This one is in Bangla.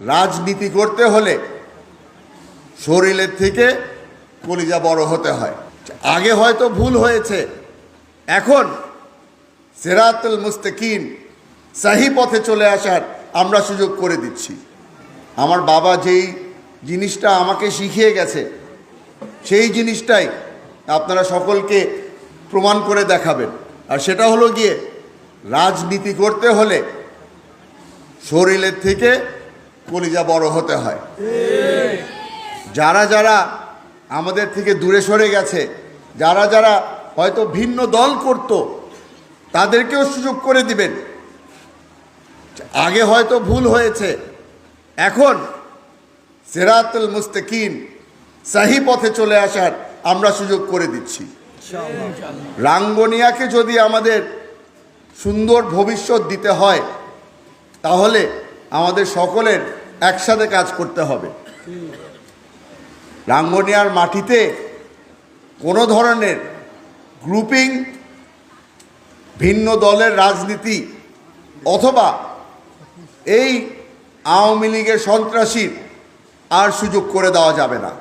রাজনীতি করতে হলে শরীরের থেকে কলিজা বড় হতে হয়। আগে হয়তো ভুল হয়েছে। এখন সেরাতুল মুস্তাকিন সাহি পথে চলে আসার আমরা সুযোগ করে দিচ্ছি। আমার বাবা যেই জিনিসটা আমাকে শিখিয়ে গেছে, সেই জিনিসটাই আপনারা সকলকে প্রমাণ করে দেখাবেন। আর সেটা হলো গিয়ে রাজনীতি করতে হলে শরীরের থেকে কলিজা বড় হতে হয়। যারা যারা আমাদের থেকে দূরে সরে গেছে, যারা যারা হয়তো ভিন্ন দল করত, তাদেরকেও সুযোগ করে দিবেন। আগে হয়তো ভুল হয়েছে, এখন সেরাতুল মুস্তাকিন সাহি পথে চলে আসার আমরা সুযোগ করে দিচ্ছি। রাঙ্গনিয়াকে যদি আমাদের সুন্দর ভবিষ্যৎ দিতে হয়, তাহলে আমাদের সকলের একসাথে কাজ করতে হবে। রাঙ্গনিয়ার মাটিতে কোনো ধরনের গ্রুপিং ভিন্ন দলের রাজনীতি অথবা এই আওয়ামী লীগের সন্ত্রাসীর আর সুযোগ করে দেওয়া যাবে না।